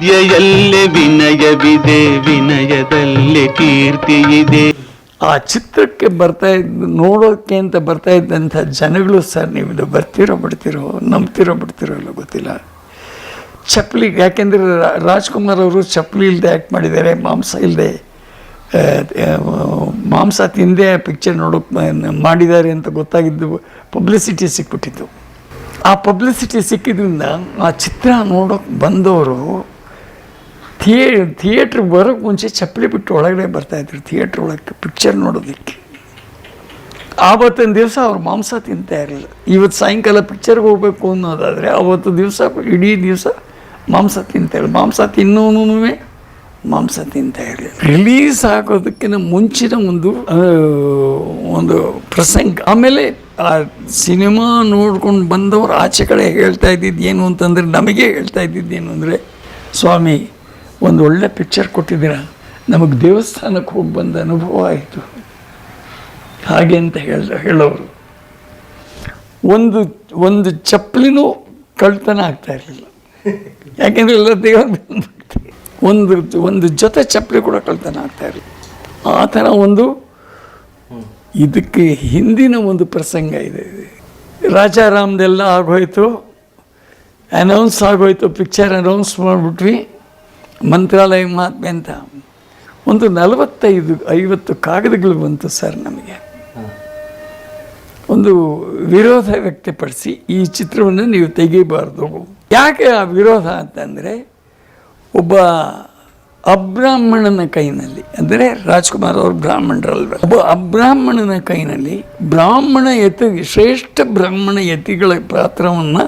ವಿದ್ಯೆಯಲ್ಲೇ ವಿನಯವಿದೆ, ವಿನಯದಲ್ಲಿ ಕೀರ್ತಿ ಇದೆ. ಆ ಚಿತ್ರಕ್ಕೆ ಬರ್ತಾ ಇದ್ದ, ನೋಡೋಕೆ ಅಂತ ಬರ್ತಾ ಇದ್ದಂಥ ಜನಗಳು ಸರ್, ನೀವು ಬರ್ತಿರೋ ಬಿಡ್ತಿರೋ, ನಂಬ್ತಿರೋ ಬಿಡ್ತಿರೋ ಇಲ್ಲ ಗೊತ್ತಿಲ್ಲ. ಚಪ್ಪಲಿ, ಯಾಕೆಂದರೆ ರಾಜ್ಕುಮಾರ್ ಅವರು ಚಪ್ಪಲಿ ಇಲ್ಲದೆ ಆ್ಯಕ್ಟ್ ಮಾಡಿದ್ದಾರೆ, ಮಾಂಸ ಇಲ್ಲದೆ ಮಾಂಸ ತಿಂದೇ ಪಿಕ್ಚರ್ ನೋಡೋಕೆ ಮಾಡಿದ್ದಾರೆ ಅಂತ ಗೊತ್ತಾಗಿದ್ದು ಪಬ್ಲಿಸಿಟಿ ಸಿಕ್ಬಿಟ್ಟಿತ್ತು. ಆ ಪಬ್ಲಿಸಿಟಿ ಸಿಕ್ಕಿದ್ರಿಂದ ಆ ಚಿತ್ರ ನೋಡೋಕೆ ಬಂದವರು ಥಿಯೇ ಥಿಯೇಟ್ರ್ ಬರೋಕ್ಕೆ ಮುಂಚೆ ಚಪ್ಪಲಿ ಬಿಟ್ಟು ಒಳಗಡೆ ಬರ್ತಾಯಿದ್ರು ಥಿಯೇಟ್ರ್ ಒಳಗೆ ಪಿಕ್ಚರ್ ನೋಡೋದಕ್ಕೆ. ಆವತ್ತಿನ ದಿವಸ ಅವ್ರು ಮಾಂಸ ತಿಂತಾ ಇರಲಿಲ್ಲ. ಇವತ್ತು ಸಾಯಂಕಾಲ ಪಿಕ್ಚರ್ಗೆ ಹೋಗ್ಬೇಕು ಅನ್ನೋದಾದರೆ ಅವತ್ತು ದಿವಸ ಇಡೀ ದಿವಸ ಮಾಂಸ ತಿಂತಾ ಇರಲಿಲ್ಲ. ಮಾಂಸ ತಿನ್ನೋನು ಮಾಂಸ ತಿಂತಾ ಇರಲಿಲ್ಲ. ರಿಲೀಸ್ ಆಗೋದಕ್ಕಿಂತ ಮುಂಚಿನ ಒಂದು ಒಂದು ಪ್ರಸಂಗ. ಆಮೇಲೆ ಆ ಸಿನಿಮಾ ನೋಡ್ಕೊಂಡು ಬಂದವರು ಆಚೆ ಕಡೆ ಹೇಳ್ತಾ ಇದ್ದಿದ್ದು ಏನು ಅಂತಂದರೆ ನಮಗೆ ಹೇಳ್ತಾ ಇದ್ದಿದ್ದು ಏನು ಅಂದರೆ, ಸ್ವಾಮಿ ಒಂದು ಒಳ್ಳೆ ಪಿಕ್ಚರ್ ಕೊಟ್ಟಿದ್ದೀರ? ನಮಗೆ ದೇವಸ್ಥಾನಕ್ಕೆ ಹೋಗಿ ಬಂದ ಅನುಭವ ಆಯಿತು. ಹಾಗೆ ಅಂತ ಹೇಳ, ಹೇಳೋರು. ಒಂದು ಒಂದು ಚಪ್ಪಲಿನೂ ಕಳ್ತನ ಆಗ್ತಾ ಇರಲಿಲ್ಲ. ಯಾಕೆಂದರೆ ಎಲ್ಲ ದೇವ್ರ ಒಂದು ಒಂದು ಜೊತೆ ಚಪ್ಪಲಿ ಕೂಡ ಕಳ್ತನ ಆಗ್ತಾ ಇರಲಿಲ್ಲ. ಆ ಥರ ಒಂದು ಇದಕ್ಕೆ ಹಿಂದಿನ ಒಂದು ಪ್ರಸಂಗ ಇದೆ. ರಾಜಾರಾಮ್ದೆಲ್ಲ ಆಗೋಯ್ತು. ಅನೌನ್ಸ್ ಆಗೋಯ್ತು ಪಿಕ್ಚರ್ ಅನೌನ್ಸ್ ಮಾಡಿಬಿಟ್ವಿ. ಮಂತ್ರಾಲಯ ಮಹಾತ್ಮೆ ಅಂತ. ಒಂದು ನಲವತ್ತೈದು ಐವತ್ತು ಕಾಗದಗಳು ಬಂತು ಸರ್ ನಮಗೆ. ಒಂದು ವಿರೋಧ ವ್ಯಕ್ತಪಡಿಸಿ ಈ ಚಿತ್ರವನ್ನು ನೀವು ತೆಗಿಬಾರ್ದು ಯಾಕೆ ಆ ವಿರೋಧ ಅಂತಂದರೆ ಒಬ್ಬ ಅಬ್ರಾಹ್ಮಣನ ಕೈನಲ್ಲಿ ಅಂದರೆ ರಾಜ್ಕುಮಾರ್ ಅವರು ಬ್ರಾಹ್ಮಣರಲ್ವ. ಒಬ್ಬ ಅಬ್ರಾಹ್ಮಣನ ಕೈನಲ್ಲಿ ಬ್ರಾಹ್ಮಣ ಯತಿ ಶ್ರೇಷ್ಠ ಬ್ರಾಹ್ಮಣ ಯತಿಗಳ ಪಾತ್ರವನ್ನು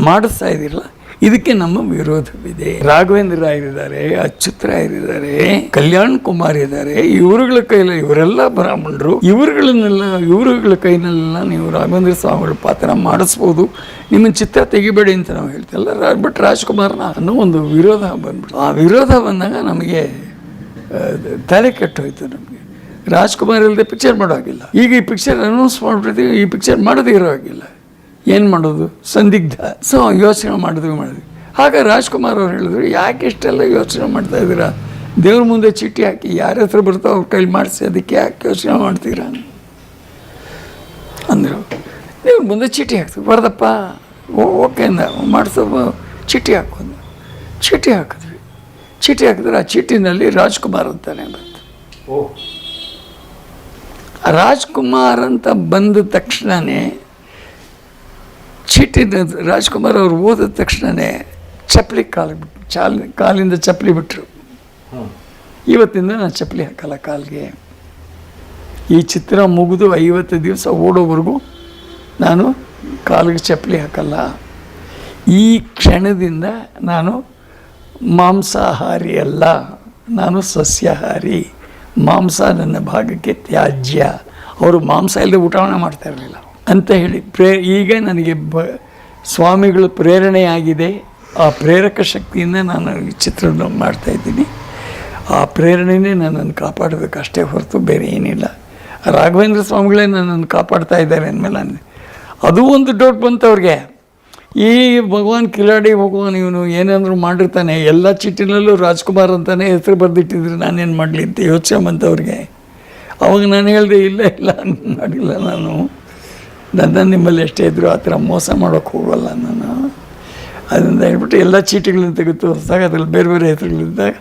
ಮಾಡಿಸ್ತಾ ಇದಿರಲ್ಲ ಇದಕ್ಕೆ ನಮ್ಮ ವಿರೋಧವಿದೆ. ರಾಘವೇಂದ್ರ ರಾಯರಿದ್ದಾರೆ ಅಚ್ಯುತ್ ರಾಯರಿದ್ದಾರೆ ಕಲ್ಯಾಣ್ ಕುಮಾರ್ ಇದ್ದಾರೆ ಇವರುಗಳ ಕೈಯಲ್ಲಿ ಇವರೆಲ್ಲ ಬ್ರಾಹ್ಮಣರು, ಇವರುಗಳನ್ನೆಲ್ಲ, ಇವರುಗಳ ಕೈನಲ್ಲೆಲ್ಲ ನೀವು ರಾಘವೇಂದ್ರ ಸ್ವಾಮಿಗಳ ಪಾತ್ರ ಮಾಡಿಸ್ಬೋದು. ನಿಮ್ಮ ಚಿತ್ರ ತೆಗಿಬೇಡಿ ಅಂತ ನಾವು ಹೇಳ್ತಿಲ್ಲ ಬಟ್ ರಾಜ್ಕುಮಾರ್ನ ಅನ್ನೋ ಒಂದು ವಿರೋಧ ಬಂದ್ಬಿಟ್ಟು ಆ ವಿರೋಧ ಬಂದಾಗ ನಮಗೆ ತಲೆ ಕೆಟ್ಟೋಯ್ತು ನಮಗೆ. ರಾಜ್ಕುಮಾರ್ ಇಲ್ಲದೆ ಪಿಕ್ಚರ್ ಮಾಡೋ ಹಾಗಿಲ್ಲ ಈಗ ಈ ಪಿಕ್ಚರ್ ಅನೌನ್ಸ್ ಮಾಡ್ಬಿಡ್ತೀವಿ, ಈ ಪಿಕ್ಚರ್ ಮಾಡೋದೇ ಇರೋ ಹಾಗಿಲ್ಲ ಏನು ಮಾಡೋದು? ಸಂದಿಗ್ಧ. ಸೊ ಯೋಚನೆ ಮಾಡಿದ್ವಿ ಮಾಡಿದ್ವಿ. ಆಗ ರಾಜ್ಕುಮಾರ್ ಅವ್ರು ಹೇಳಿದ್ರು ಯಾಕೆ ಇಷ್ಟೆಲ್ಲ ಯೋಚನೆ ಮಾಡ್ತಾ ಇದ್ದೀರಾ? ದೇವ್ರ ಮುಂದೆ ಚೀಟಿ ಹಾಕಿ ಯಾರ ಹತ್ರ ಬರ್ತಾವ ಅವ್ರ ಕೈಲಿ ಮಾಡಿಸಿ ಅದಕ್ಕೆ ಯಾಕೆ ಯೋಚನೆ ಮಾಡ್ತೀರಾ? ಅಂದರು. ದೇವ್ರ ಮುಂದೆ ಚೀಟಿ ಹಾಕ್ತೀವಿ. ಬರ್ದಪ್ಪ ಓಕೆ ಅಂದ. ಮಾಡಿಸೋ ಚೀಟಿ ಹಾಕೋದು ಚೀಟಿ ಹಾಕಿದ್ವಿ. ಚೀಟಿ ಹಾಕಿದ್ರೆ ಆ ಚೀಟಿನಲ್ಲಿ ರಾಜ್ಕುಮಾರ್ ಅಂತಾನೆ ಬಂತು. ರಾಜ್ಕುಮಾರ್ ಅಂತ ಬಂದ ತಕ್ಷಣವೇ ಚೀಟಿನ ರಾಜ್ಕುಮಾರ್ ಅವರು ಓದಿದ ತಕ್ಷಣವೇ ಚಪ್ಪಲಿ ಕಾಲು ಬಿಟ್ಟು ಚಾಲ್ ಕಾಲಿಂದ ಚಪ್ಪಲಿ ಬಿಟ್ಟರು ಇವತ್ತಿಂದ ನಾನು ಚಪ್ಪಲಿ ಹಾಕಲ್ಲ ಕಾಲಿಗೆ. ಈ ಚಿತ್ರ ಮುಗಿದು ಐವತ್ತು ದಿವಸ ಓಡೋವರೆಗೂ ನಾನು ಕಾಲಿಗೆ ಚಪ್ಪಲಿ ಹಾಕಲ್ಲ. ಈ ಕ್ಷಣದಿಂದ ನಾನು ಮಾಂಸಾಹಾರಿ ಅಲ್ಲ ನಾನು ಸಸ್ಯಾಹಾರಿ. ಮಾಂಸ ನನ್ನ ಭಾಗಕ್ಕೆ ತ್ಯಾಜ್ಯ. ಅವರು ಮಾಂಸ ಇಲ್ಲದೆ ಊಟವನ್ನ ಮಾಡ್ತಾ ಇರಲಿಲ್ಲ. ಅಂತ ಹೇಳಿ. ಪ್ರೇ, ಈಗ ನನಗೆ ಬ, ಸ್ವಾಮಿಗಳು ಪ್ರೇರಣೆಯಾಗಿದೆ. ಆ ಪ್ರೇರಕ ಶಕ್ತಿಯಿಂದ ನಾನು ಚಿತ್ರವನ್ನು ಮಾಡ್ತಾಯಿದ್ದೀನಿ ಆ ಪ್ರೇರಣೆನೇ ನನ್ನನ್ನು ಕಾಪಾಡಬೇಕು ಅಷ್ಟೇ ಹೊರತು ಬೇರೆ ಏನಿಲ್ಲ. ರಾಘವೇಂದ್ರ ಸ್ವಾಮಿಗಳೇ ನನ್ನನ್ನು ಕಾಪಾಡ್ತಾ ಇದ್ದಾರೆ ಅಂದಮೇಲೆ ಅದು ಒಂದು ಡೌಟ್ ಬಂತು ಅವ್ರಿಗೆ. ಈ ಭಗವಾನ್ ಕಿಲಾಡಿ ಭಗವಾನ್ ಇವನು ಏನಾದರೂ ಮಾಡಿರ್ತಾನೆ, ಎಲ್ಲ ಚಿಟ್ಟಿನಲ್ಲೂ ರಾಜ್ಕುಮಾರ್ ಅಂತಾನೆ ಹೆಸರು ಬರೆದಿಟ್ಟಿದ್ರು, ನಾನೇನು ಮಾಡಲಿ ಅಂತ ಯೋಚನೆ ಬಂತವ್ರಿಗೆ ಅವಾಗ ನಾನು ಹೇಳಿದೆ, ಇಲ್ಲ ಇಲ್ಲ ಮಾಡಿಲ್ಲ ನಾನು. ನನ್ನ ನಿಮ್ಮಲ್ಲಿ ಎಷ್ಟೇ ಇದ್ದರೂ ಆ ಥರ ಮೋಸ ಮಾಡೋಕ್ಕೆ ಹೋಗಲ್ಲ ನಾನು. ಅದರಿಂದ ಹೇಳ್ಬಿಟ್ಟು ಎಲ್ಲ ಚೀಟಿಗಳನ್ನು ತೆಗೆದು ತೋರಿಸಿದಾಗ ಅದರಲ್ಲಿ ಬೇರೆ ಬೇರೆ ಹೆಸರುಗಳಿದ್ದಾಗ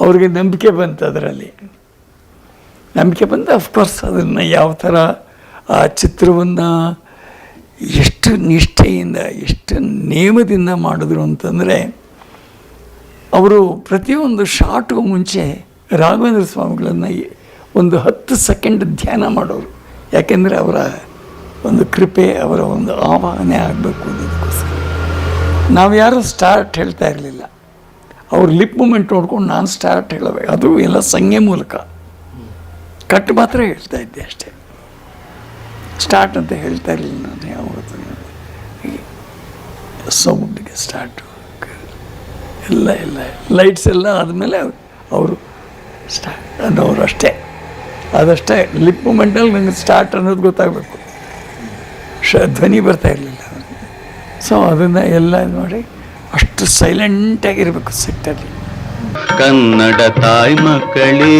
ಅವ್ರಿಗೆ ನಂಬಿಕೆ ಬಂತು ಅದರಲ್ಲಿ. ನಂಬಿಕೆ ಬಂದು ಅಫ್ಕೋರ್ಸ್ ಅದನ್ನು ಯಾವ ಥರ ಆ ಚಿತ್ರವನ್ನು ಎಷ್ಟು ನಿಷ್ಠೆಯಿಂದ, ಎಷ್ಟು ನೇಮದಿಂದ ಮಾಡಿದ್ರು ಅಂತಂದರೆ ಅವರು ಪ್ರತಿಯೊಂದು ಶಾಟ್ಗೂ ಮುಂಚೆ ರಾಘವೇಂದ್ರ ಸ್ವಾಮಿಗಳನ್ನು ಒಂದು ಹತ್ತು ಸೆಕೆಂಡ್ ಧ್ಯಾನ ಮಾಡೋರು. ಯಾಕೆಂದರೆ ಅವರ ಒಂದು ಕೃಪೆ ಅವರ ಒಂದು ಆವಾಹನೆ ಆಗಬೇಕು ಅನ್ನೋದಕ್ಕೋಸ್ಕರ. ನಾವು ಯಾರೂ ಸ್ಟಾರ್ಟ್ ಹೇಳ್ತಾ ಇರಲಿಲ್ಲ. ಅವ್ರ ಲಿಪ್ ಮೂಮೆಂಟ್ ನೋಡ್ಕೊಂಡು ನಾನು ಸ್ಟಾರ್ಟ್ ಹೇಳಬೇಕು ಅದು ಎಲ್ಲ ಸಂಜ್ಞೆ ಮೂಲಕ. ಕಟ್ ಮಾತ್ರ ಹೇಳ್ತಾ ಇದ್ದೆ ಅಷ್ಟೇ. ಸ್ಟಾರ್ಟ್ ಅಂತ ಹೇಳ್ತಾ ಇರಲಿಲ್ಲ ನಾನು ಯಾವತ್ತೂ ಸೌಂಡ್ಗೆ ಸ್ಟಾರ್ಟು ಎಲ್ಲ ಎಲ್ಲ ಲೈಟ್ಸ್ ಎಲ್ಲ ಆದಮೇಲೆ ಅವರು ಸ್ಟಾರ್ಟ್ ಅನ್ನೋರು ಅಷ್ಟೇ. ಅದಷ್ಟೇ ಲಿಪ್ ಮೂಮೆಂಟಲ್ಲಿ ನನಗೆ ಸ್ಟಾರ್ಟ್ ಅನ್ನೋದು ಗೊತ್ತಾಗಬೇಕು. ಧ್ವನಿ ಬರ್ತಾ ಇರಲಿಲ್ಲ ಸೊ ಅದನ್ನು ಎಲ್ಲ ಇದು ಮಾಡಿ ಅಷ್ಟು ಸೈಲೆಂಟಾಗಿರಬೇಕು ಸೆಟ್ಟಲ್ಲಿ ಕನ್ನಡ ತಾಯಿ ಮಕ್ಕಳೇ